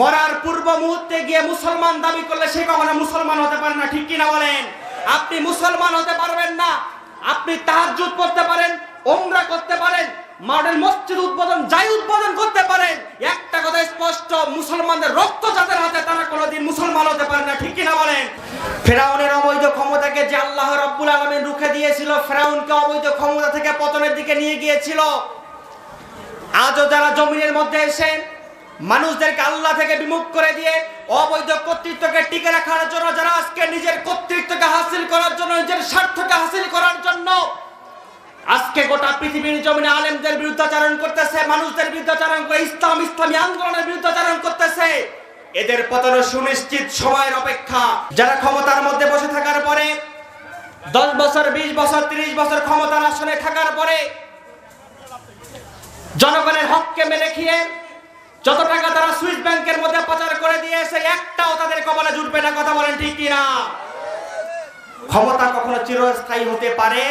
মরার পূর্ব মুহূর্তে গিয়ে মুসলমান দাবি করলে সে কখনো মুসলমান হতে পারে না, ঠিক কিনা বলেন? আপনি মুসলমান হতে পারবেন না। আপনি তাহাজ্জুদ করতে পারেন ওমরা করতে পারেন মডেল মসজিদ উদ্বোধন, যাই উদ্বোধন করতে পারেন। একটা কথা স্পষ্ট, মুসলমানদের রক্ত যাদের হাতে, তারা কোনোদিন মুসলমান হতে পারে না, ঠিক কিনা বলেন? ফেরাউনের অবৈধ ক্ষমতাকে যে আল্লাহ রব্বুল আলমিন রুখে দিয়েছিল, ফেরাউনকে অবৈধ ক্ষমতা থেকে পতনের দিকে নিয়ে গিয়েছিল। আজও যারা জমিনের মধ্যে এসে মানুষদেরকে আল্লাহ থেকে বিমুখ করে দিয়ে অবৈধ কর্তৃত্বকে টিকে রাখার জন্য, যারা আজকে নিজের কর্তৃত্বকে হাসিল করার জন্য, নিজের স্বার্থকে হাসিল করার জন্য আজকে গোটা পৃথিবীর জমিনে আলেমদের বিরুদ্ধাচারণ করতেছে, মানুষদের বিরুদ্ধাচারণ করে, ইসলাম, ইসলামী আন্দোলনের বিরুদ্ধাচারণ করতেছে। এদের পতন সুনিশ্চিত সময়ের অপেক্ষা। যারা ক্ষমতার মধ্যে বসে থাকার পরে, দশ বছর, বিশ বছর, তিরিশ বছর ক্ষমতার আসনে থাকার পরে, জনগণের হককে মেরে খেয়ে যত টাকা তারা সুইস ব্যাংকের মধ্যে পাচার করে দিয়েছে একটাও তাদের কপালে জুটবে না, কথা বলেন ঠিক কিনা? ক্ষমতা কখনো চিরস্থায়ী হতে পারে?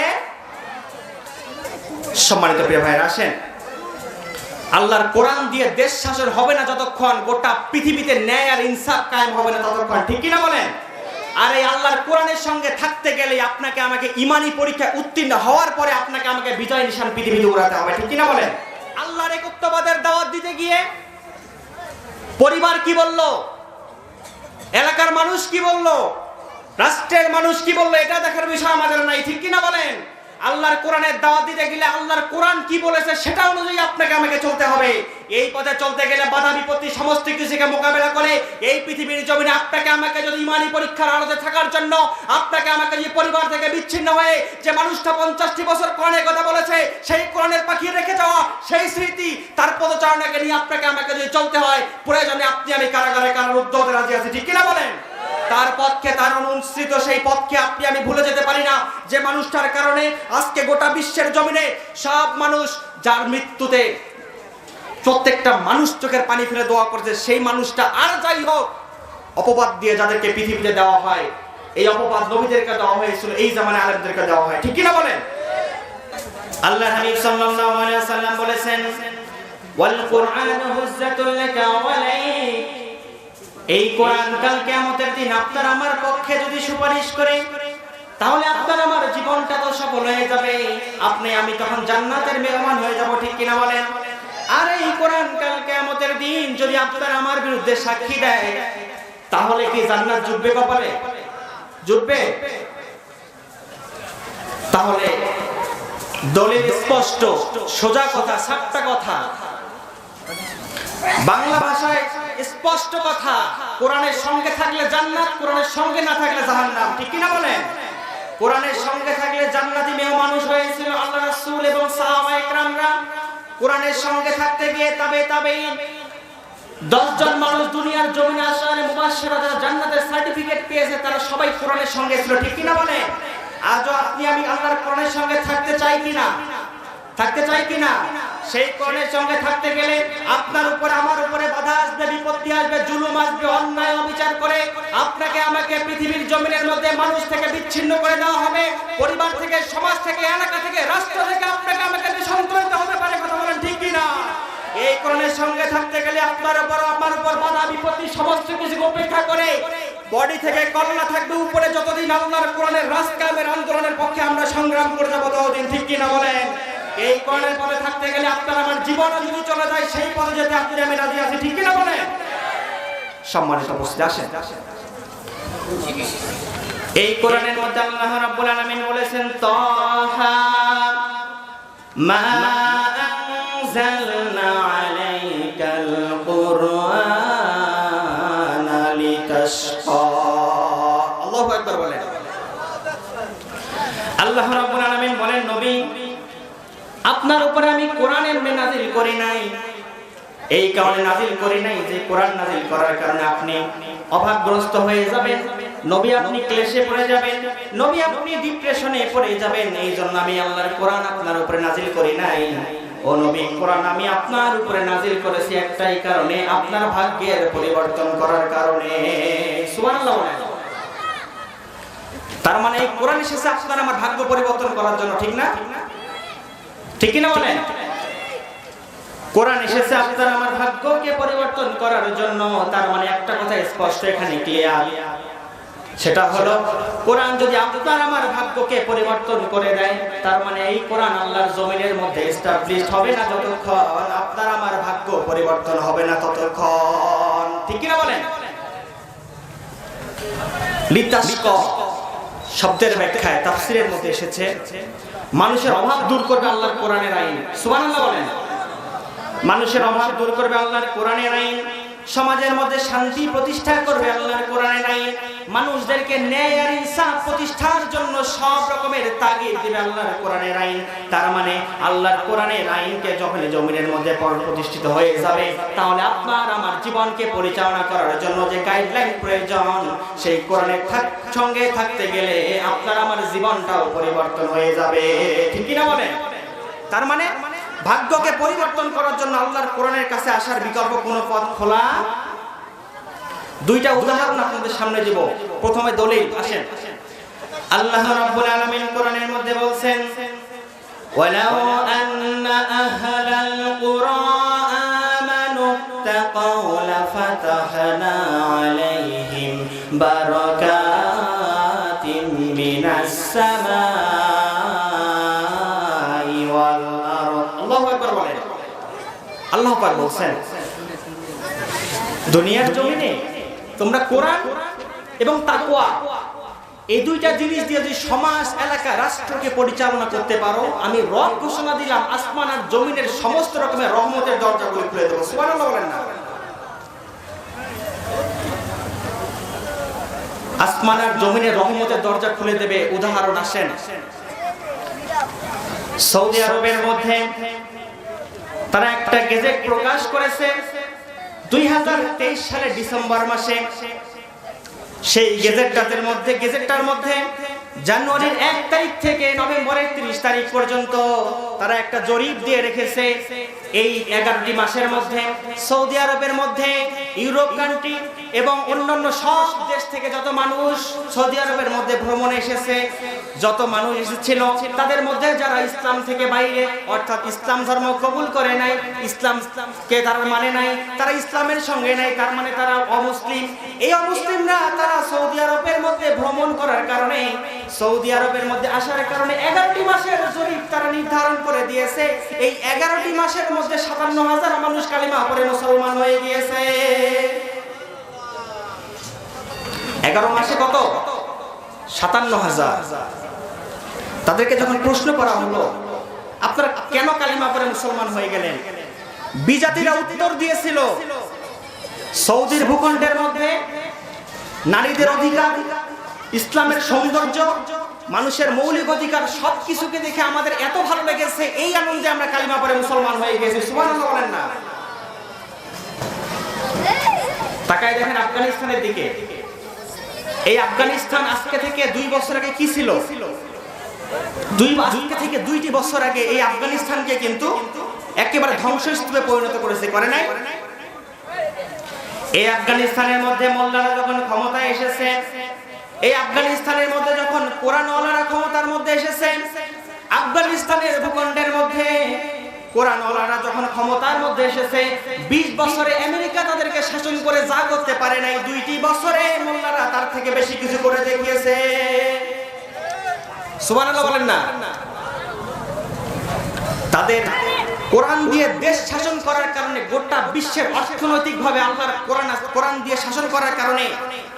সম্মানিত প্রিয় ভাইয়ের, আসেন। আল্লাহর কোরআন দিয়ে দেশ শাসন হবে না যতক্ষণ গোটা পৃথিবীতে ন্যায় আর ইনসাফ কায়েম হবে না ততক্ষণ, ঠিক কিনা বলেন? আর এই আল্লাহর কোরআনের সঙ্গে থাকতে গেলে আপনাকে আমাকে ইমানি পরীক্ষা উত্তীর্ণ হওয়ার পরে আপনাকে আমাকে বিজয় নিশান পৃথিবীতে উড়াতে হবে, ঠিক কিনা বলেন? আল্লাহর একত্ববাদের দাওয়াত দিতে গিয়ে পরিবার কি বলল? এলাকার মানুষ কি বলল? রাষ্ট্রের মানুষ কি বলল? এটা দেখার বিষয় আমাদের নাই, ঠিক কিনা বলেন? আল্লাহর কোরআনের দাওয়াত দিতে গেলে আল্লাহর কোরআন কি বলেছে সেটা অনুযায়ী আপনাকে আমাকে চলতে হবে। এই পথে চলতে গেলে বাধা বিপত্তি সমস্ত কিছুকে মোকাবেলা করে এই পৃথিবীর জমিনে আপনাকে আমাকে যদি ইমানি পরীক্ষার আলোতে থাকার জন্য আপনাকে আমাকে যে পরিবার থেকে বিচ্ছিন্ন হয়ে যে মানুষটা পঞ্চাশটি বছর কোরআনের কথা বলেছে, সেই কোরআনের পাখি রেখে যাওয়া সেই স্মৃতি, তার পদচারণাকে নিয়ে আপনাকে আমাকে যদি চলতে হয়, প্রয়োজনে আপনি আমি কারাগারে কারারুদ্ধ হতে রাজি আছি। ঠিক কিনা বলেন? তার পক্ষে, তার অনুসৃত সেই পথকে আপনি, আমি ভুলে যেতে পারি না যে মানুষটার কারণে আজকে গোটা বিশ্বের জমিনে সব মানুষ যার মৃত্যুতে প্রত্যেকটা মানুষ চোখের পানি ফেলে দোয়া করছে, সেই মানুষটা আর যাই হোক, অপবাদ দিয়ে যাদেরকে পৃথিবীতে দেওয়া হয়, এই অপবাদ নবীদেরকে দেওয়া হয়েছিল, এই জামানে আলেমদেরকে দেওয়া হয়। ঠিক কিনা বলেন? আল্লাহ হাবিব সাল্লাল্লাহু বলেছেন, ওয়াল কুরআনু হুজ্জাতুল লাকা এই কোরআন কাল কিয়ামতের দিন আপনার আমার পক্ষে যদি সুপারিশ করে, তাহলে আপনার আমার জীবনটা তো সফল হয়ে যাবে। আপনি, আমি তখন জান্নাতের মেহমান হয়ে যাব, ঠিক কিনা বলেন? আর এই কোরআন কাল কিয়ামতের দিন যদি আপনার আমার বিরুদ্ধে সাক্ষী দেয়, তাহলে কি জান্নাত জুটবে কপালে? জুটবে? তাহলে দলিল স্পষ্ট, সোজা কথা, সাতটা কথা। বাংলা ভাষায় স্পষ্ট কথা। কোরআনের সঙ্গে থাকলে জান্নাত, কোরআনের সঙ্গে না থাকলে জাহান্নাম। ঠিক কিনা বলেন? কোরআনের সঙ্গে থাকলে জান্নাতি মেয়ে মানুষ হয়েছিল আল্লাহ রাসূল এবং সাহাবা একরামরা। কোরআনের সঙ্গে থাকতে গিয়ে তবে তবে দশজন মানুষ দুনিয়ার জমিনে আসার মুবাশশিরা যারা জান্নাতের সার্টিফিকেট পেয়েছে, তারা সবাই কোরআনের সঙ্গে ছিল। ঠিক কিনা বলে আজও আপনি আমি আল্লাহর কোরআনের সঙ্গে থাকতে চাই কিনা? থাকতে চাই কিনা? সেই কোরআনের সঙ্গে থাকতে গেলে আপনার উপরে, আমার উপরে বাধা আসবে, বিপত্তি আসবে, জুলুম আসবে, অন্যায় অবিচার করে আপনাকে, আমাকে পৃথিবীর জমিনের মধ্যে মানুষ থেকে বিচ্ছিন্ন করে দেওয়া হবে, পরিবার থেকে, সমাজ থেকে, এলাকা থেকে, রাষ্ট্র থেকে আপনাকে, আমাকে সন্ত্রাসিত হতে পারে, কথা বলেন ঠিক কিনা? এই কোরআনের সঙ্গে থাকতে গেলে আপনার উপর, আমার উপর বাধা, বিপত্তি, সমস্ত কিছু উপেক্ষা করে বডি থেকে কল্লা থাকবে, উপরে যতদিন আল্লাহর কোরআনের রাজকামের আন্দোলনের পক্ষে আমরা সংগ্রাম করে যাব, ততদিন ঠিক কিনা বলেন? এই কোরআনের পথে থাকতে গেলে আপনার আমার জীবন যদি চলে যায়, সেই পথে যেতে আপনি আমি রাজি আছি, ঠিক কিনা বলেন? সম্মানিত উপস্থিত, আসেন। এই কোরআনের মধ্যে আল্লাহ রাব্বুল আলামিন বলেছেন, তাহা মা আনজালনা আলাইকাল কুরআনা লিতাশকা। আল্লাহু আকবার বলেন। আল্লাহ আপনার উপরে আমি কোরআনের মে নাজিল করি নাই। এই কারণে নাজিল করি নাই যে কোরআন নাজিল করার কারণে আপনি অভাবগ্রস্ত হয়ে যাবেন, নবী আপনি ক্লেশে পড়ে যাবেন, নবী আপনি ডিপ্রেশনে পড়ে যাবেন এই জন্য আমি আল্লাহর কোরআন আপনার উপরে নাজিল করি নাই। ও নবী, কোরআন আমি আপনার উপরে নাজিল করেছি একটাই কারণে, আপনার ভাগ্যের পরিবর্তন করার কারণে। সুবহানাল্লাহ তার মানে এই কোরআন এসেছে আপনার আমার ভাগ্য পরিবর্তন করার জন্য ঠিক না? ঠিক কিনা বলেন? কোরআন এসেছে, আপনার আমার ভাগ্যকে পরিবর্তন করার জন্য। তার মানে একটা কথা স্পষ্ট, এখানে ক্লিয়ার সেটা হলো, কোরআন যদি আপনার আমার ভাগ্যকে পরিবর্তন করে দেয়, তার মানে এই কোরআন আল্লাহর জমিনের মধ্যে এস্টাবলিশ হবে না যতক্ষণ আপনার আমার ভাগ্য পরিবর্তন হবে না ততক্ষণ। ঠিক কিনা বলেন? লিতাস্ক শব্দের ব্যাখ্যায়, তাফসিরের মধ্যে এসেছে মানুষের অভাব দূর করবে আল্লাহর কোরআনের আইন। সুবহানাল্লাহ বলেন। মানুষের অভাব দূর করবে আল্লাহর কোরআনের আইন। সমাজের মধ্যে শান্তি প্রতিষ্ঠা করবে আল্লাহর কোরআনের আইন মানুষদেরকে ন্যায় আর ইনসাফ প্রতিষ্ঠার জন্য সব রকমের তাগিদ দিবে আল্লাহর কোরআনের আইন তার মানে আল্লাহর কোরআনের আইনকে যখন জমিনের মধ্যে পর- প্রতিষ্ঠিত হয়ে যাবে। তাহলে আপনার আমার জীবনকে পরিচালনা করার জন্য যে গাইডলাইন প্রয়োজন, সেই কোরআনের সঙ্গে থাকতে গেলে আপনার আমার জীবনটাও পরিবর্তন হয়ে যাবে। ঠিক কিনা বলেন? তার মানে ভাগ্যকে পরিবর্তন করার জন্য আল্লাহর কোরআনের কাছে আসার বিকল্প কোনো পথ খোলা দুইটা উদাহরণ আপনাদের সামনে দিব প্রথমে দলিল আসেন আল্লাহ রাব্বুল আলামিন কোরআনের মধ্যে বলছেন ولو أن أهل القرى آمنوا اتقوا لفتحنا عليهم بركات আল্লাহ পাক বলছেন, দুনিয়ার জমিনে তোমরা কোরআন এবং তাকওয়া, এই দুইটা জিনিস দিয়ে যদি সমাজ, এলাকা, রাষ্ট্রকে পরিচালনা করতে পারো, আমি রব ঘোষণা দিলাম, আসমান আর জমিনের সমস্ত রকমের রহমতের দরজাগুলো খুলে দেবো। বলেন না। আসমান আর জমিনের রহমতের দরজা খুলে দেবে, উদাহরণ আসেন। সৌদি আরবের মধ্যে তারা একটা গেজেট প্রকাশ করেছে দুই সালে ডিসেম্বর মাসে। সেই গেজেটটাদের মধ্যে, গেজেটটার মধ্যে জানুয়ারির এক তারিখ থেকে নভেম্বরের তিরিশ তারিখ পর্যন্ত তারা একটা জরিপ দিয়ে রেখেছে এই এগারোটি মাসের মধ্যে। সৌদি আরবের মধ্যে, ইউরোপ কান্ট্রি এবং অন্যান্য সব দেশ থেকে যত মানুষ সৌদি আরবের মধ্যে ভ্রমণে এসেছে, যত মানুষ এসেছিল, তাদের মধ্যে যারা ইসলাম থেকে বাইরে, অর্থাৎ ইসলাম ধর্ম কবুল করে নাই, ইসলামকে তারা মানে নাই, তারা ইসলামের সঙ্গে নাই, তার মানে তারা অমুসলিম। এই অমুসলিমরা তারা সৌদি আরবের মধ্যে ভ্রমণ করার কারণে, সৌদি আরবের মধ্যে আসার কারণে এগারোটি মাসের জরিপ তারা নির্ধারণ করে দিয়েছে। এই এগারোটি মাসের মধ্যে সাতান্ন হাজার মানুষ কালিমা পরে মুসলমান হয়ে গিয়েছে। এগারো মাসে কত? সাতান্ন হাজার। তাদেরকে যখন প্রশ্ন করা হলো, আপনারা কেন কালিমা পরে মুসলমান হয়ে গেলেন? বিজাতিরা উত্তর দিয়েছিল, সৌদির ভূখণ্ডের মধ্যে নারীদের অধিকার, ইসলামের সৌন্দর্য, মানুষের মৌলিক অধিকার, সবকিছুকে দেখে আমাদের এত ভালো লেগেছে, এই আনন্দে আমরা কালিমা পরে মুসলমান হয়ে গেছি। সুবহানাল্লাহ বলেন না। তাকায় দেখেন আফগানিস্তানের দিকে। এই আফগানিস্তান আজকে থেকে দুই বছর আগে কি ছিল? দুই আজকে থেকে দুইটি বছর আগে এই আফগানিস্তানকে কিন্তু একেবারে ধ্বংসস্তূপে পরিণত করেছে, করে নাই? এই আফগানিস্তানের মধ্যে মোল্লারা যখন ক্ষমতায় এসেছে এই আফগানিস্তানের মধ্যে যখন কোরআনওয়ালারা ক্ষমতার মধ্যে এসেছে আফগানিস্তানের ভূখণ্ডের মধ্যে কোরআনওয়ালারা যখন ক্ষমতার মধ্যে এসেছে, বিশ বছরে আমেরিকা তাদেরকে শাসন করে যা করতে পারে নাই, দুইটি বছরে মোল্লারা তার থেকে বেশি কিছু করে দেখিয়েছে। তাদের দিয়ে দেশ শাসন করার কারণে গোটা বিশ্বের অর্থনৈতিকভাবে আল্লাহর কোরআন কোরআন দিয়ে শাসন করার কারণে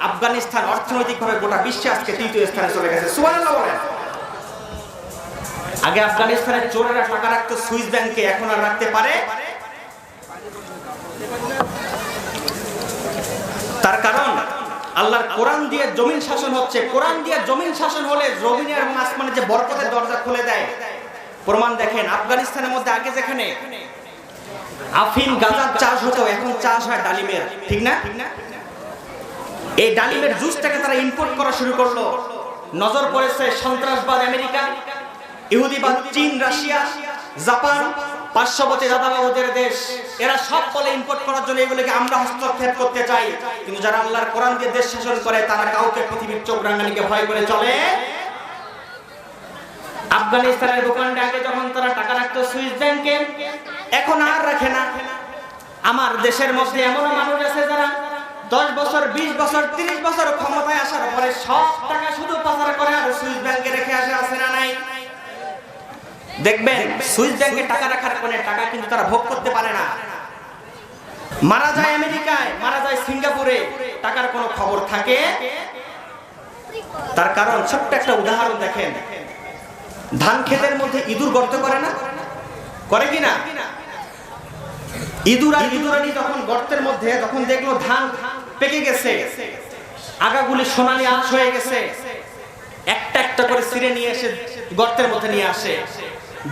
আফগানিস্তান অর্থনৈতিকভাবে গোটা বিশ্বে আজকে তৃতীয় স্থানে চলে গেছে। বলেন। আগে আফগানিস্তানের চোরেরা টাকা রাখতো, সুইস ব্যাংকে, এখন আর রাখতে পারে? তার কারণ, আল্লাহর কোরআন দিয়ে জমিন শাসন হচ্ছে। কোরআন দিয়ে জমিন শাসন হলে জমিনের এবং আসমানের যে বরকতের দরজা খুলে দেয়। প্রমাণ দেখেন, আফগানিস্তানের মধ্যে আগে যেখানে আফিম, গাঁজার চাষ হতো, এখন চাষ হয় ডালিমের। ঠিক না? এই ডালিমের জুসটাকে তারা ইম্পোর্ট করা শুরু করল। নজর পড়েছে সন্ত্রাসবাদ আমেরিকা। ইহুদিবাদ চীন, রাশিয়া, জাপান, পার্শ্ববর্তী দাদাবাবুদের দেশ, এরা সব বলে ইম্পোর্ট করার জন্য এগুলোকে আমরা হস্তক্ষেপ করতে চাই। কিন্তু যারা আল্লাহর কোরআন দিয়ে দেশ শাসন করে, তারা কাউকে পৃথিবীর চোখ রাঙ্গানিকে ভয় করে চলে। আফগানিস্তানের ভূখণ্ডে আগে যখন তারা টাকা রাখতো সুইস ব্যাংকে, এখন আর রাখে না। আমার দেশের মধ্যে এমন মানুষ আছে যারা দশ বছর, বিশ বছর, তিরিশ বছর ক্ষমতায় আসার পরে সব টাকা শুধু পাচার করে আর সুইস ব্যাংকে রেখে আসে, আছে না নাই? দেখবেন, সুইস ব্যাংকে টাকা রাখার কোনে টাকা কিন্তু তারা ভোগ করতে পারে না। মারা যায় আমেরিকায়, মারা যায় সিঙ্গাপুরে, টাকার কোনো খবর থাকে? তার কারণ, ছোট্ট একটা উদাহরণ দেখেন। ধান ক্ষেতের মধ্যে ইঁদুর গর্ত করে না? করে কি না? ইঁদুর ইঁদুরানি যখন গর্তের মধ্যে যখন দেখল ধান পেকে গেছে। আগাগুলি সোনালি আঁশ হয়ে গেছে। একটা একটা করে ছিঁড়ে নিয়ে এসে গর্তের মধ্যে নিয়ে আসে।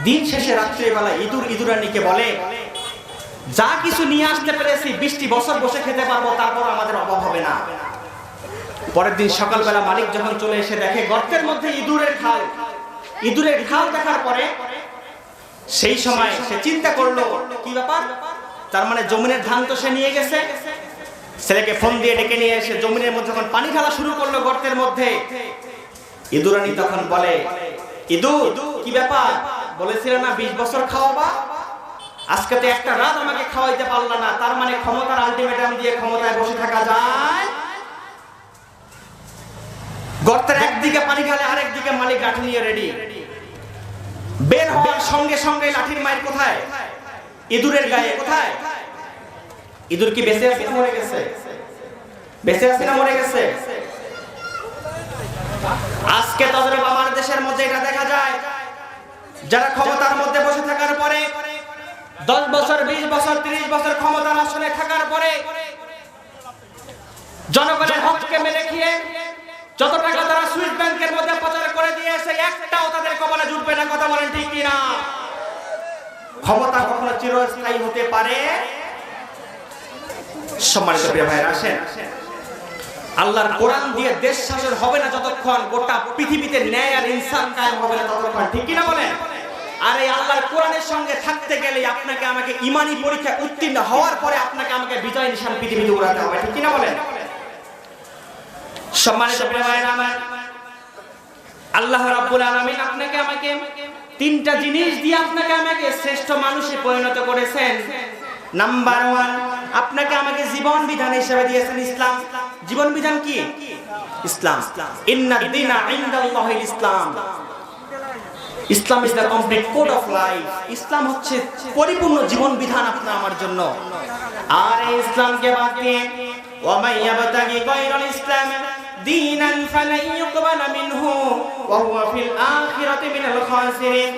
দিন শেষে রাত্রিবেলা ইঁদুর ইঁদুরানিকে বলে, যা কিছু নিয়ে আসতে পেরেছি বৃষ্টি বছর বসে খেতে পারব, তারপর আমাদের অভাব হবে না। পরের দিন সকালবেলা মালিক যখন চলে এসে দেখে গর্তের মধ্যে ইঁদুরের খাল ইঁদুরের খাল দেখার পরে সেই সময় সে চিন্তা করল, কি ব্যাপার? তার মানে জমিনের ধান তো সে নিয়ে গেছে? ছেলেকে ফোন দিয়ে ডেকে নিয়ে এসে জমিনের মধ্যে যখন পানি ঢালা শুরু করল গর্তের মধ্যে ইঁদুরানি তখন বলে, ইঁদুর, কি ব্যাপার? বলেছিল না বিশ বছর খাওয়াবা? আজকে তো একটা রাত আমাকে খাওয়াইতে পারল না তার মানে ক্ষমতার আলটিমেটাম দিয়ে ক্ষমতায় বসে থাকা যায়। গর্তের একদিকে পানি ঢালে আরেক দিকে মালিক গাঠি নিয়ে রেডি বের হওয়ার সঙ্গে সঙ্গে লাঠির মায়ের কোথায়? ইঁদুরের গায়ে কোথায়? ইঁদুর কি বেঁচে আছে মরে গেছে? বেঁচে আছে না মরে গেছে? আজকে তাদের বাবার দেশের মধ্যে এটা দেখা যায়। যারা ক্ষমতার মধ্যে বসে থাকার পরে, দশ বছর, বিশ বছর, তিরিশ বছর ক্ষমতার আসনে থাকার পরে, জনগণের হককে মেরে খেয়ে যত টাকা তারা সুইস ব্যাংকের মধ্যে প্রচার করে দিয়েছে একটাও তাদের কপালে জুটবে না, কথা বলেন ঠিক কিনা? ক্ষমতা কখনো চিরস্থায়ী হতে পারে? সম্মানিত প্রিয় ভাইরা আসেন। আল্লাহর কোরআন দিয়ে দেশ শাসন হবে না যতক্ষণ গোটা পৃথিবীতে ন্যায় আর ইনসাফ কায়েম হবে না ততক্ষণ, ঠিক কিনা বলেন? আর এই আল্লাহর কোরআনের সঙ্গে থাকতে গেলে আপনাকে আমাকে ইমানি পরীক্ষা উত্তীর্ণ হওয়ার পরে আপনাকে আমাকে বিজয় নিশান পৃথিবীতে উড়াতে হবে, ঠিক কিনা বলেন? সম্মানিত আল্লাহ রাব্বুল আলামিন আপনাকে আমাকে তিনটা জিনিস দিয়ে আপনাকে আমাকে শ্রেষ্ঠ মানুষে পরিণত করেছেন। নাম্বার ওয়ান আপনাকে আমাকে জীবন বিধান হিসেবে দিয়েছেন ইসলাম। জীবন বিধান কি? ইসলাম। ইনদাল্লাহিল ইসলাম। Islam is the complete code of life ইসলাম হচ্ছে পরিপূর্ণ জীবন বিধান আপনার আমার জন্য। আর এই ইসলামকে বাদ দিয়ে ওয়ামাই ইয়াবতাগি গায়রাল ইসলাম, দীনান ফালাইয়ুকবাল মিনহু, ওয়া হুয়া ফিল আখিরাতি মিনাল খাসিরিন।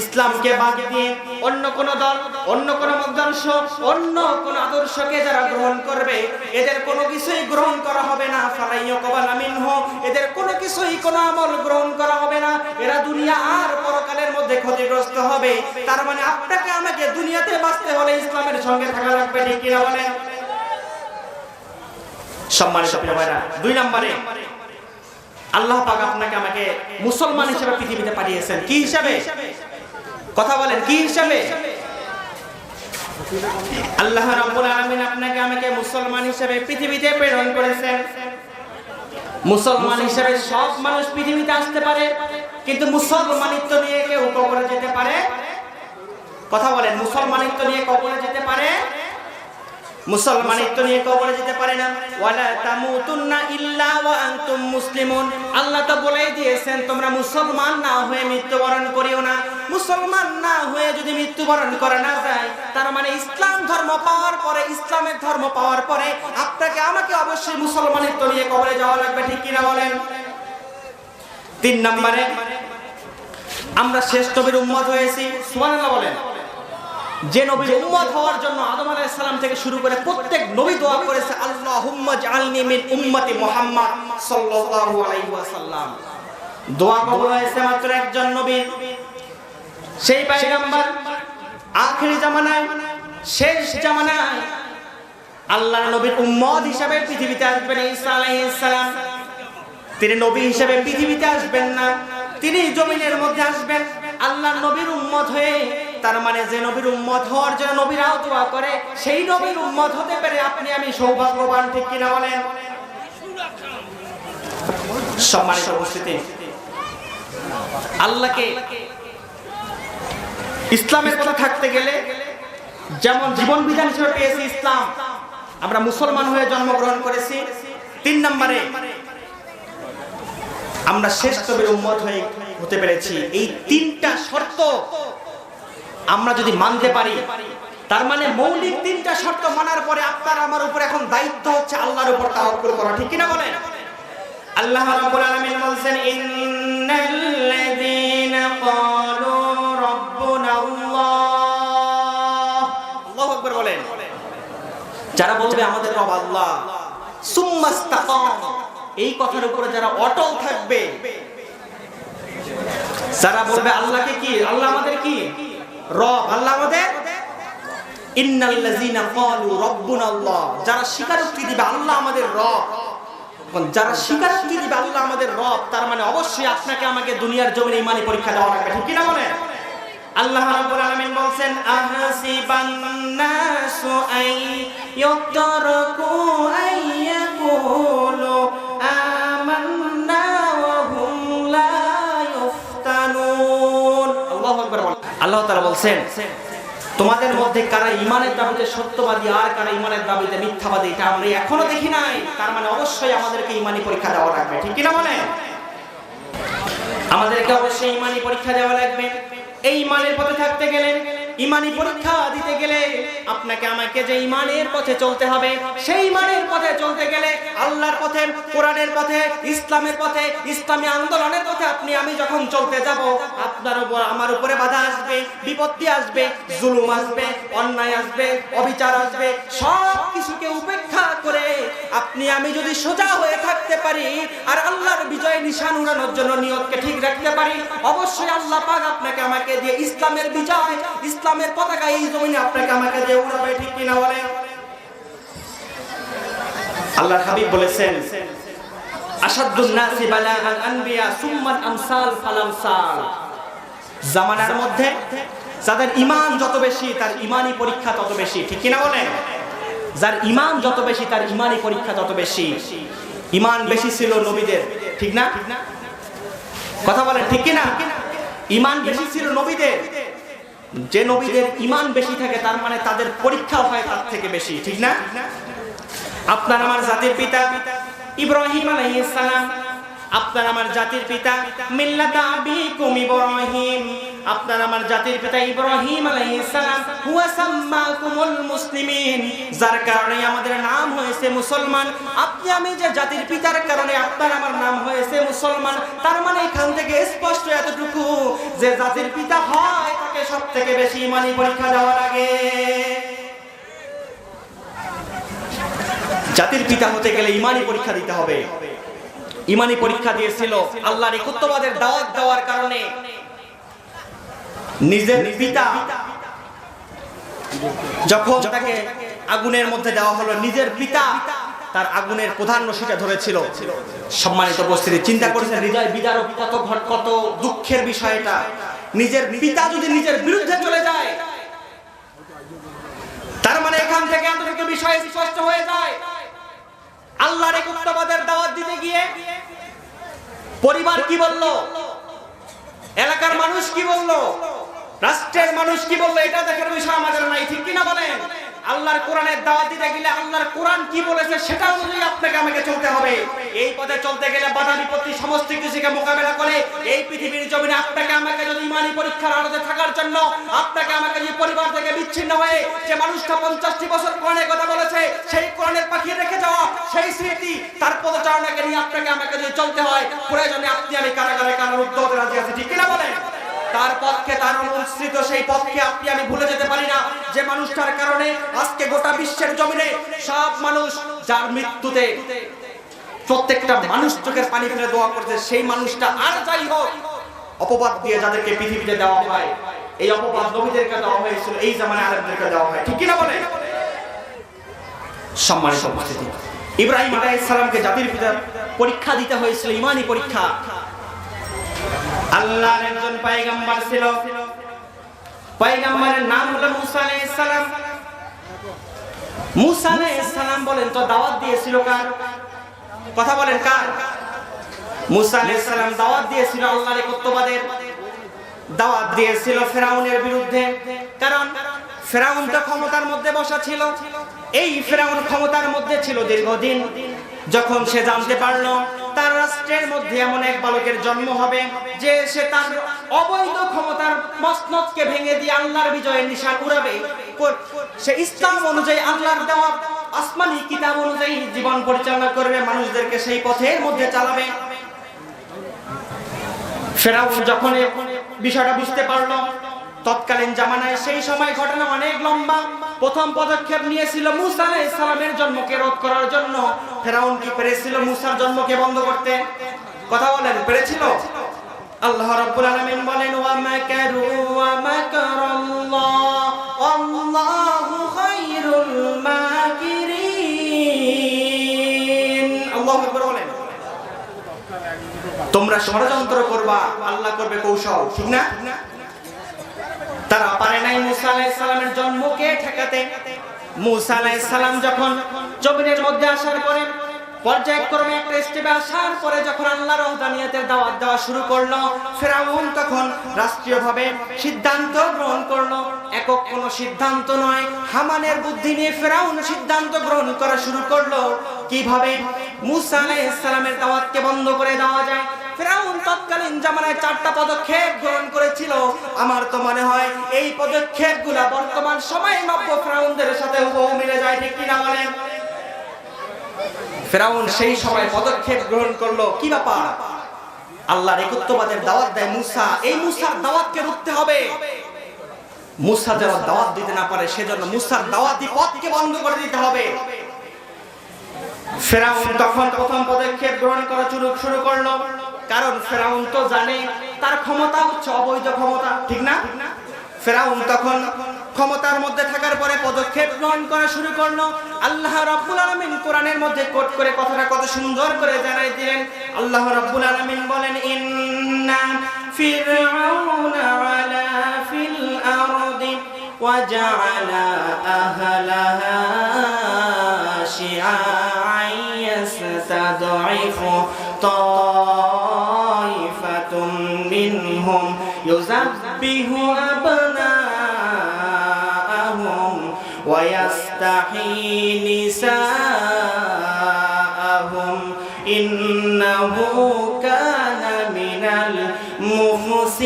ইসলামকে বাদ দিয়ে অন্য কোন দল, অন্য কোন মতাদর্শ অন্য কোন আদর্শকে যারা গ্রহণ করবে, এদের কোনো কিছুই গ্রহণ করা হবে না। ফালাইয় কবাল মিনহু এদের কোনো কিছুই কোনো আমল গ্রহণ করা হবে না। এরা দুনিয়া আর পরকালের মধ্যে ক্ষতিগ্রস্ত হবে। তার মানে আপনাকে আমাকে দুনিয়াতে বাঁচতে হলে ইসলামের সঙ্গে থাকা লাগবে, ঠিক কিনা বলেন? সম্মানিত ভাইরা, দুই নম্বরে, আল্লাহ পাক আপনাকে আমাকে মুসলমান হিসেবে পৃথিবীতে পাঠিয়েছেন। কি হিসাবে? কথা বলেন, কি হিসাবে? আল্লাহ রাব্বুল আলামিন আপনাকে আমাকে মুসলমান হিসেবে পৃথিবীতে প্রেরণ করেছেন। মুসলমান হিসেবে সব মানুষ পৃথিবীতে আসতে পারে, কিন্তু মুসলমানিত্ব নিয়ে কেউ কবরে যেতে পারে? কথা বলেন, মুসলমানিত্ব নিয়ে কবরে যেতে পারে? মুসলমানিত্ব নিয়ে কবরে যেতে পারে না। ওয়ালা তামুতুন্না ইল্লা ওয়া আনতুম মুসলিমুন। আল্লাহ তো বলেই দিয়েছেন তোমরা মুসলমান না হয়ে মৃত্যুবরণ করিও না। মুসলমান না হয়ে যদি মৃত্যুবরণ করা না যায় তার মানে ইসলাম ধর্ম পাওয়ার পরে ইসলামের ধর্ম পাওয়ার পরে আপনাকে আমাকে অবশ্যই মুসলমানিত্ব নিয়ে কবরে যাওয়া লাগবে ঠিক কিনা বলেন? তিন নম্বরে আমরা শেষ নবীর উম্মত হয়েছি। সুবহানাল্লাহ বলেন। যে নবীর উম্মত হওয়ার জন্য আদম আলাইহিস সালাম থেকে শুরু করে প্রত্যেক নবী দোয়া করেছে, আল্লাহুম্মা জাআলনি মিন উম্মতি মুহাম্মদ সাল্লাল্লাহু আলাইহি ওয়াসাল্লাম। দোয়া কবুল হয়েছে মাত্র একজন নবী সেই পয়গম্বর আখেরি জামানায়, শেষ জামানায় আল্লাহর নবীর উম্মত হিসাবে পৃথিবীতে আসবেন ঈসা আলাইহিস সালাম। তিনি নবী হিসেবে পৃথিবীতে আসবেন না, তিনি জমিনের মধ্যে আসবেন। আল্লাহ নবীর উম্মত হয়ে তার মানে যে নবীর উম্মত হওয়ার জন্য নবীরাও দোয়া করে, সেই নবীর উম্মত হতে পেরে আপনি আমি সৌভাগ্যবান, ঠিক কিনা বলেন? সম্মানিত উপস্থিতি। আল্লাহকে ইসলামের কথা থাকতে গেলে যেমন জীবন বিধান হিসেবে পেয়েছি ইসলাম, আমরা মুসলমান হয়ে জন্মগ্রহণ করেছি। তিন নম্বরে, আমরা শ্রেষ্ঠ নবীর উম্মত হয়ে হতে পেরেছি। এই তিনটা শর্ত আমরা যদি মানতে পারি, তার মানে মৌলিক তিনটা শর্ত মানার পরে আপনার আমার উপর এখন দায়িত্ব হচ্ছে আল্লাহর উপর তাওয়াক্কুল করা, ঠিক কিনা বলেন? আল্লাহ রাব্বুল আলামিন বলছেন, ইন্নাল্লাযীনা ক্বালু রাব্বুনা আল্লাহ। আল্লাহু বলেন। যারা বলবে আমাদের রব আল্লাহ সুম্মাস্তাকাম এই কথার উপরে যারা অটল থাকবে, যারা বলবে আল্লাহকে কি, আল্লাহ আমাদের কি? রব, আল্লাহ আমাদের? ইন্নাল্লাযীনা ক্বালু রাব্বুনা আল্লাহ যারা স্বীকারোক্তি দিবে, আল্লাহ আমাদের রব। যারা স্বীকারোক্তি দিবে, আল্লাহ আমাদের রব, তার মানে অবশ্যই আপনাকে আমাকে দুনিয়ার জমিনে ইমানি পরীক্ষা দেওয়া লাগবে, ঠিক কি না বলেন? আল্লাহ রাব্বুল আলামিন বলছেন আহসিবান নাসু আই ইউতরাকু আই ইয়াকুলু, আমান্না আল্লাহ তারা বলছেন, তোমাদের মধ্যে কারা ইমানের দাবিতে সত্যবাদী আর কারা ইমানের দাবিতে মিথ্যাবাদী, এটা আমরা এখনও দেখি নাই। তার মানে অবশ্যই আমাদেরকে ইমানি পরীক্ষা দেওয়া লাগবে, ঠিক কিনা মানে আমাদেরকে অবশ্যই ইমানি পরীক্ষা দেওয়া লাগবে। এই ইমানের পথে থাকতে গেলে ইমানি পরীক্ষা দিতে গেলে আপনাকে আমাকে যে ইমানের পথে চলতে হবে, সেই ইমানের পথে চলতে গেলে আল্লাহর পথে, কোরআনের পথে, ইসলামের পথে, ইসলামী আন্দোলনের পথে আপনি, আমি যখন চলতে যাব, আপনার উপর, আমার উপরে বাধা আসবে, বিপত্তি আসবে, জুলুম আসবে, অন্যায় আসবে, অবিচার আসবে, সব কিছুকে উপেক্ষা করে আপনি, আমি যদি সোজা হয়ে থাকতে পারি আর আল্লাহর বিজয় নিশান উড়ানোর জন্য নিয়তকে ঠিক রাখতে পারি, অবশ্যই আল্লাহ পাক আপনাকে আমাকে দিয়ে ইসলামের বিজয় ইসলামের পতাকা এই জমিনে আপনাকে আমাকে দিয়ে উড়াবে ঠিক কিনা বলেন? আল্লাহর হাবিব বলেছেন নাসি আনবিয়া আমসাল ফালামসাল। জামানার মধ্যে যাদের ইমান যত বেশি, তার ইমানি পরীক্ষা তত বেশি, ঠিক কিনা যার ইমান যত বেশি, তার ইমানি পরীক্ষা তত বেশি। ইমান বেশি ছিল নবীদের, ঠিক না? কথা বলেন, ঠিক কিনা? ইমান বেশি ছিল নবীদের যে নবীদের ইমান বেশি থাকে, তার মানে তাদের পরীক্ষা হয় তার থেকে বেশি, ঠিক না? আপনার আমার জাতির পিতা ইব্রাহিম আলাইহিস সালাম আপনার আমার জাতির পিতা ইব্রাহিম। আপনার আমার জাতির পিতা ইব্রাহিম আলাইহিস সাম্মাকুমুল মুসলিমিন। যার কারণে আমাদের নাম হয়েছে মুসলমান। আপনি আমি যে জাতির পিতার কারণে আপনার আমার নাম হয়েছে মুসলমান, তার মানে এখান থেকে স্পষ্ট এতটুকু যে জাতির পিতা হয়, তাকে সব থেকে বেশি ইমানি পরীক্ষা দেওয়ার লাগে। জাতির পিতা হতে গেলে ইমানি পরীক্ষা দিতে হবে। ইমানি পরীক্ষা দিয়েছিল। আল্লাহর একত্ববাদের দাওয়াত দেওয়ার কারণে। নিজের পিতা যখন তাকে আগুনের মধ্যে দেওয়া হলো, নিজের পিতা তার আগুনের প্রধান রশিটা ধরেছিল। সম্মানিত উপস্থিতি, চিন্তা করেছেন, হৃদয় বিদারক কত কত দুঃখের বিষয় এটা নিজের পিতা যদি নিজের বিরুদ্ধে চলে যায়, তার মানে এখান থেকে এতটুকু বিষয় স্পষ্ট হয়ে যায়। আল্লাহর একত্ববাদের দাওয়াত দিতে গিয়ে পরিবার কি বলল? এলাকার মানুষ কি বলল? রাষ্ট্রের মানুষ কি বলল? এটা দেখার বিষয় আমাদের নাই, ঠিক কিনা বলেন? আল্লাহর কোরআনের দাওয়াত দিতে গেলে আল্লাহর কোরআন কি বলেছে সেটা অনুযায়ী আপনাকে আমাকে চলতে হবে। এই পথে চলতে গেলে বাধা বিপত্তি সমস্ত কিছুকে মোকাবেলা করে এই পৃথিবীর জমিনে আপনাকে আমাকে যদি ইমানি পরীক্ষার আড়তে থাকার জন্য আপনাকে আমাকে যে পরিবার থেকে বিচ্ছিন্ন হয়ে যে মানুষটা পঞ্চাশটি বছর কোরআনের কথা বলেছে, সেই কোরআনের পাখি রেখে যাওয়া সেই স্মৃতি, তার পদচারণাকে নিয়ে আপনাকে আমাকে যদি চলতে হয়, প্রয়োজনে আপনি আমি কারাগারে কারণ উদ্যোগ রাজি আছি, ঠিক কিনা বলেন? পক্ষে তার অনুসৃত সেই পক্ষে আপনি, আমি ভুলে যেতে পারি না যে মানুষটার কারণে আজকে গোটা বিশ্বের জমিনে সব মানুষ যার মৃত্যুতে প্রত্যেকটা মানুষ চোখের পানি ফেলে দোয়া করছে, সেই মানুষটা আর যাই হোক, অপবাদ দিয়ে যাদেরকে পৃথিবীতে দেওয়া হয়, এই অপবাদ নবীদেরকে দেওয়া হয়েছিল, এই জামানে আলেমদেরকে দেওয়া হয়, ঠিক কিনা বলে? সম্মানিত ইব্রাহিম আলাইহিস সালামকে জাতির পিতা পরীক্ষা দিতে হয়েছিল, ইমানি পরীক্ষা। আল্লাহর একজন পয়গম্বর ছিল। পয়গম্বরের নাম হলো মুসা আলাইহিস সালাম। মুসা আলাইহিস সালাম বলেন তো দাওয়াত দিয়েছিল কার? কথা বলেন, কার? মুসা আলাইহিস সালাম দাওয়াত দিয়েছিল আল্লাহর একত্ববাদের। দাওয়াত দিয়েছিল ফেরাউনের বিরুদ্ধে। কারণ ফেরাউন তো ক্ষমতার মধ্যে বসা ছিল। এই ফেরাউন ক্ষমতার মধ্যে ছিল দীর্ঘদিন। যখন সে জানতে পারল তার রাষ্ট্রের মধ্যে এমন এক বালকের জন্ম হবে যে সে তার অবৈধ ক্ষমতার মসনদকে ভেঙে দিয়ে আল্লাহর বিজয়ের নিশান উড়াবে। সে ইসলাম অনুযায়ী আল্লাহর দেওয়া আসমানি কিতাব অনুযায়ী জীবন পরিচালনা করবে, মানুষদেরকে সেই পথের মধ্যে চালাবে। ফেরাউন যখন বিষয়টা বুঝতে পারল তৎকালীন জামানায় সেই সময় ঘটনা অনেক লম্বা। প্রথম পদক্ষেপ নিয়েছিল মুসা আলাইহিস সালামের জন্মকে রোধ করার জন্য। ফেরাউন কি পেরেছিল মুসার জন্মকে বন্ধ করতে? কথা বলেন, পেরেছিল? আল্লাহ রাব্বুল আলামিন বলেন, ওয়া মাকারু, ওয়া মাকারাল্লাহ, আল্লাহু খায়রুল মাকিরিন। আল্লাহু আকবার বলেন। তোমরা ষড়যন্ত্র করবা, আল্লাহ করবে কৌশল, ঠিক না? তারা পারে নাই মুসা আলাইহিস সালামের জন্মকে ঠেকাতে? মুসা আলাইহিস সালাম যখন জমিনের মধ্যে আসার পরে পর্যায়ক্রমে একটা স্টেপে আসার পরে যখন আল্লাহর রহদানিয়তের দাওয়াত দেওয়া শুরু করল, ফেরাউন তখন রাষ্ট্রীয়ভাবে সিদ্ধান্ত গ্রহণ করল। একক কোনো সিদ্ধান্ত নয়, হামানের বুদ্ধি নিয়ে ফেরাউন সিদ্ধান্ত গ্রহণ করা শুরু করল। কীভাবে মুসা আলাইহিস সালামের দাওয়াতকে বন্ধ করে দেওয়া যায়? ফেরাউন তৎকালীন জামানায় চারটা পদক্ষেপ গ্রহণ করেছিল। আমার তো মনে হয় এই বর্তমান নব্য ফেরাউনদের সাথে মিলে যায়, ঠিক কিনা ফেরাউন সেই সময় পদক্ষেপ গ্রহণ করল, কি ব্যাপার? আল্লাহর একত্ববাদের দাওয়াত দেয় মুসা। এই মুসার দাওয়াতকে রুখতে হবে। মুসা যেন দাওয়াত দিতে না পারে, সেজন্য মুসার দাওয়াতি পথকে বন্ধ করে দিতে হবে। ফেরাউন তখন প্রথম পদক্ষেপ গ্রহণ করা শুরু করল। কারণ ফেরাউন তো জানে তার ক্ষমতা হচ্ছে অবৈধ ক্ষমতা, ঠিক না? ফেরাউন তখন ক্ষমতার মধ্যে থাকার পরে পদক্ষেপ গ্রহণ করা শুরু করল। আল্লাহ রাব্বুল আলামিন কোরআনের মধ্যে কোট করে কথাটা কত সুন্দর করে জানাই দিলেন। আল্লাহ রাব্বুল আলামিন বলেন, ইন্না ফিরাউন আলা ফিল আরদি ওয়া জাআলা আহলাহা শিআ'আন তাদ'ইফু তা منهم يذبح أبناءهم ويستحيي نساءهم إنه كان من المفسدين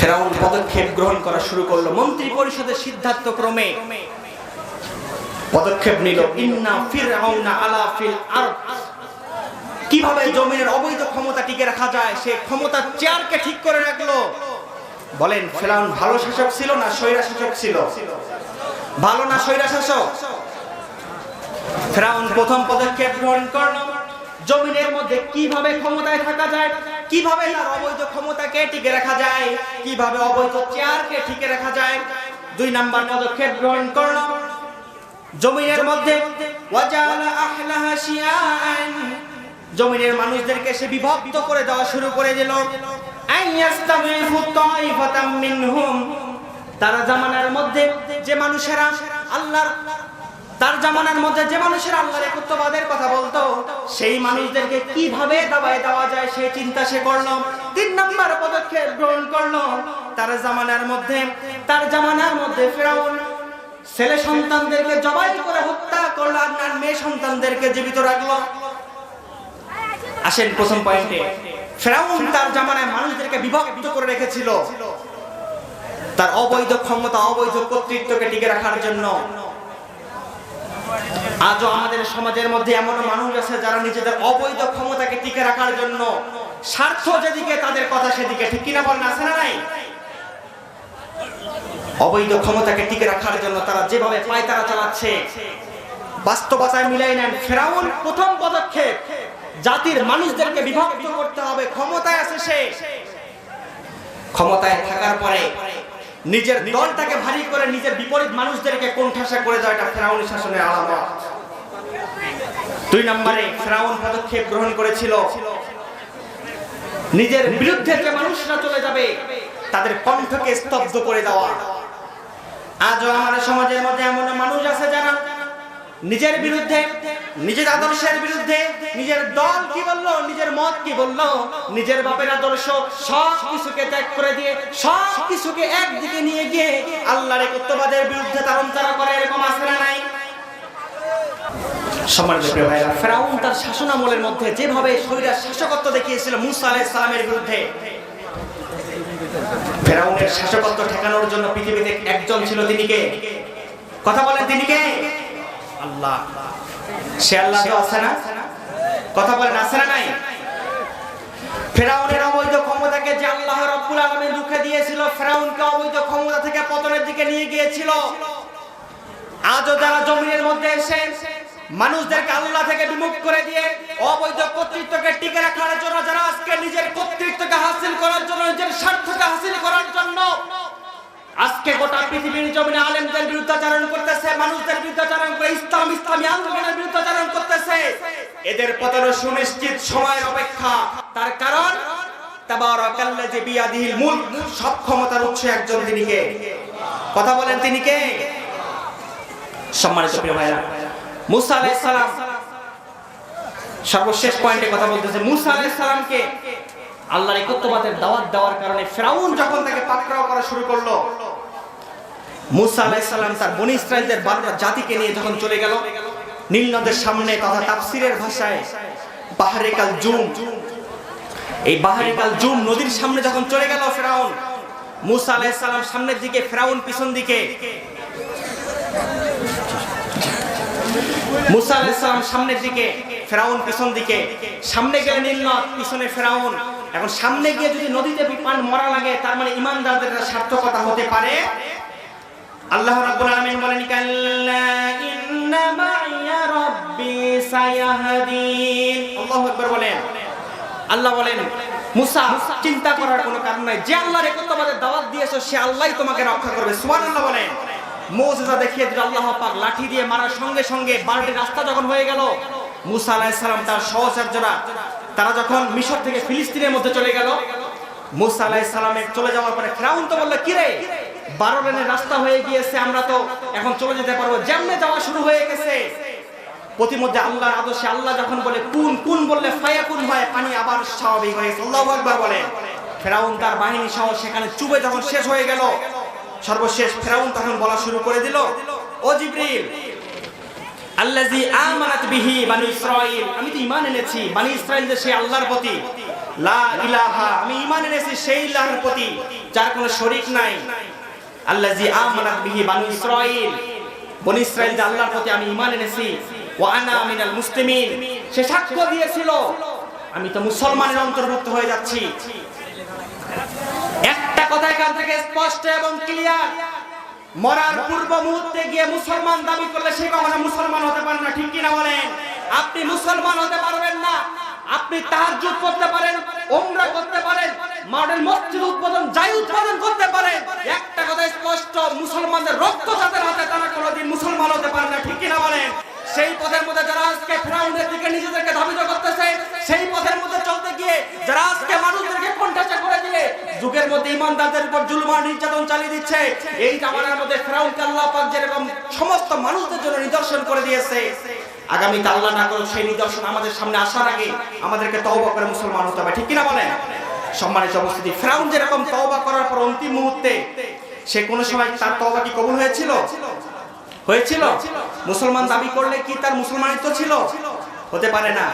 ফেরাউন পদক্ষেপ গ্রহণ করা শুরু করলো মন্ত্রী পরিষদের সিদ্ধান্ত ক্রমে পদক্ষেপ নিল ইন্না ফিরআউনা আলা ফিল আরদ কীভাবে জমিনের অবৈধ ক্ষমতা টিকে রাখা যায়? সে ক্ষমতার চেয়ারকে ঠিক করে রাখল। বলেন ফেরাউন ভালো শাসক ছিল না স্বৈরা শাসক ছিল? ভালো না স্বৈরা শাসক? ফেরাউন প্রথম পদক্ষেপ গ্রহণ করল। জমিনের মধ্যে কীভাবে ক্ষমতায় থাকা যায়? কীভাবে তার অবৈধ ক্ষমতাকে টিকে রাখা যায়? কীভাবে অবৈধ চেয়ারকে টিকে রাখা যায়? দুই নাম্বার পদক্ষেপ গ্রহণ করল। জমিনের মধ্যে, ওয়াজালা আহলাহা শিয়াআন জমিনের মানুষদেরকে সে বিভক্ত করে দেওয়া শুরু করে দিল। তার জামানার মধ্যে যে মানুষেরা তার জামানার মধ্যে যে কথা বলতো, সেই মানুষদেরকে কীভাবে দাবায় দেওয়া যায় সেই চিন্তা সে করল। তিন নম্বর পদক্ষেপ গ্রহণ করল তার জামানার মধ্যে। তার জামানার মধ্যে ফেরাউন ছেলে সন্তানদেরকে জবাই করে হত্যা করল, আর মেয়ে সন্তানদেরকে জীবিত রাখল। আসেন প্রথম পয়েন্টে। ফেরাউন তার জামানায় মানুষদেরকে বিভক্ত করে রেখেছিল। তার অবৈধ ক্ষমতা, অবৈধ কর্তৃত্বকে টিকে রাখার জন্য। আজও আমাদের সমাজের মধ্যে এমন মানুষ আছে যারা নিজেদের অবৈধ ক্ষমতাকে টিকে রাখার জন্য স্বার্থ যেদিকে, তাদের কথা সেদিকে। ঠিক কিনা বলেন, আছে না নাই? অবৈধ ক্ষমতাকে টিকে রাখার জন্য তারা যেভাবে পায় তারা চালাচ্ছে, বাস্তবতায় মিলাই নেন ফেরাউন প্রথম পদক্ষেপ। জাতির মানুষদেরকে বিভক্ত করতে হবে। ক্ষমতায় আছে সে। ক্ষমতায় থাকার পরে নিজের দলটাকে ভারী করে নিজের বিপরীত মানুষদেরকে কোণঠাসা করে দেওয়া এটা ফেরাউনি শাসনের আলামত। দুই নম্বরে ফেরাউন পদক্ষেপ গ্রহণ করেছিল। নিজের বিরুদ্ধে যে মানুষরা চলে যাবে তাদের কণ্ঠকে স্তব্ধ করে দেওয়া। আজও আমাদের সমাজের মধ্যে এমন মানুষ আছে যারা নিজের বিরুদ্ধে নিজের আদর্শের বিরুদ্ধে নিজের দল কি বলল? নিজের মত কি বলল? নিজের বাপের আদর্শ সব কিছুকে ত্যাগ করে দিয়ে, সব কিছুকে একদিকে নিয়ে গিয়ে আল্লাহর একত্ববাদের বিরুদ্ধে তারণ তারা করে, এরকম না নাই? শরীরের শাসকত্ব বিরুদ্ধে, ফেরাউনের শাসকত্ব ঠেকানোর জন্য পৃথিবীতে একজন ছিল তিনি কে? কথা বলেন তিনি কে? আল্লাহ। সে আল্লাহ আছে না? কথা বলেন, আছে না নাই? ফেরাউনের অবৈধ ক্ষমতাকে যে আল্লাহ রব্বুল আলামিন রুখে দিয়েছিল, ফেরাউনকে অবৈধ ক্ষমতা থেকে পতনের দিকে নিয়ে গিয়েছিল। আজও যারা জমিনের মধ্যে এসে মানুষদেরকে আল্লাহ থেকে বিমুখ করে দিয়ে অবৈধ কর্তৃত্বকে টিকে রাখার জন্য, যারা আজকে নিজের কর্তৃত্বকে হাসিল করার জন্য, নিজের স্বার্থকে হাসিল করার জন্য আজকে গোটা পৃথিবীর জমিনে আলেমদের বিরুদ্ধাচারণ করতেছে, মানুষদের বিরুদ্ধাচারণ করে, ইসলাম, ইসলামী আন্দোলনের বিরুদ্ধাচারণ করতেছে। এদের পতন সুনিশ্চিত সময়ের অপেক্ষা। তার কারণ উৎস একজন তিনি কে? কথা বলেন তিনি কে? সম্মানিত মুসা সালাম সর্বশেষ পয়েন্টে কথা বলতেছে, মুসা সালামকে আল্লাহর দাওয়াত দেওয়ার কারণে ফেরাউন যখন তাকে পাকড়াও করা শুরু করল, মুসা আলাইহিস সালাম তার বনি ইসরাইলদের বারোটা জাতিকে নিয়ে যখন চলে গেল নীল নদের সামনে তথা তাফসিরের ভাষায়, বাহারে কাল জুম। এই বাহারে কাল জুম নদীর সামনে যখন চলে গেল ফেরাউন, মুসা আলাইহিস সালাম সামনের দিকে, ফেরাউন পিছন দিকে। মুসা সামনের দিকে, ফেরাউন পিছন দিকে। সামনে গেলে নীল নদ, পিছনে ফেরাউন। এখন সামনে গিয়ে যদি নদীতে বিপান মরা লাগে, তার মানে ইমানদারদের সার্থকতা হতে পারে। আল্লাহ রাব্বুল আলামিন বলেন আল্লাহু বলেন, মুসা, চিন্তা করার কারণ নাই। যে দাওয়াত সে তোমাকে রক্ষা করবে। বলেন। দেখিয়ে দিল, আল্লাহ পাক লাঠি দিয়ে মারার সঙ্গে সঙ্গে রাস্তা যখন হয়ে গেল, মুসা তার তারা যখন মিশর থেকে ফিলিস্তিনের মধ্যে চলে গেল, মুসা চলে যাওয়ার পরে ফেরাউন তো বলল কি রে বারো লেনের রাস্তা হয়ে গিয়েছে, আমরা তো এখন চলে যেতে পারব। যেমনে যাওয়া শুরু হয়ে গেছে প্রতিমধ্যে আল্লাহর আদর্শে আল্লাহ যখন বলে, কুন কুন? বললে ফায়া কুন হয় পানি আবার স্বাভাবিক হয়ে গেছে। আল্লাহু আকবার বলে। ফেরাউন তার বাহিনী সহ সেখানে চুবে যখন শেষ হয়ে গেল, সর্বশেষ ফেরাউন তখন বলা শুরু করে দিল, ও জিবরিল আমানাত বিহি ইসরাইল আমি তো এনেছি ইসরাইল সেই আল্লাহর প্রতি। লা ইলাহা, আমি এনেছি সেই প্রতি, যার কোনো শরীক নাই। আল্লাজি আমানাত বিহি বানি ইসরাইল বনি ইসরাইল যে আল্লাহর প্রতি আমি ঈমান এনেছি সে সাক্ষ্য দিয়েছিল। আমি তো মুসলমানের অন্তর্ভুক্ত হয়ে যাচ্ছি। একটা কথা এখান থেকে স্পষ্ট এবং ক্লিয়ার মরার পূর্ব মুহূর্তে গিয়ে মুসলমান দাবি করলে সে কখনো মুসলমান হতে পারে না, ঠিক কিনা বলেন? আপনি মুসলমান হতে পারবেন না। আপনি তাহাজ্জুদ করতে পারেন ওমরা করতে পারেন মডেল মসজিদ উৎপাদন যাই উৎপাদন করতে পারেন। সেই পথের মধ্যে যারা আজকে ফেরাউনের দিকে নিজেদেরকে ধাবিত করতেছে, সেই পথের মধ্যে চলতে গিয়ে যারা আজকে মানুষদেরকে কণ্ঠাসা করে দিয়ে যুগের মধ্যে ইমানদারদের উপর জুলমার নির্যাতন চালিয়ে দিচ্ছে, এই জামানার মধ্যে ফেরাউনকে আল্লাহ পাক যেরকম সমস্ত মানুষদের জন্য নিদর্শন করে দিয়েছে। আগামীতে আল্লাহ না করুক সেই নিদর্শন আমাদের সামনে আসার আগে আমাদেরকে তওবা করে মুসলমান হতে হবে, ঠিক কিনা বলেন? সম্মানিত উপস্থিতি, ফেরাউন যেরকম তওবা করার পর অন্তিম মুহূর্তে সে কোনো সময় তার তওবা কি কবুল হয়েছিল? হয়েছিল? মুসলমান দাবি করলে কি তার মুসলমানিত্ব ছিল? হতে পারে না।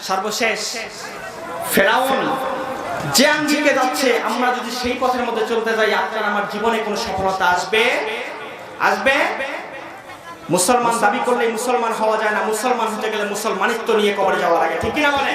সর্বশেষ ফেরাউন যে আঙ্গিকে যাচ্ছে আমরা যদি সেই পথের মধ্যে চলতে যাই আপনার আমার জীবনে কোনো সফলতা আসবে? আসবে? মুসলমান দাবি করলে মুসলমান হওয়া যায় না। মুসলমান হতে গেলে মুসলমানিত্ব নিয়ে কবরে যাওয়া লাগে ঠিক কিনা বলে?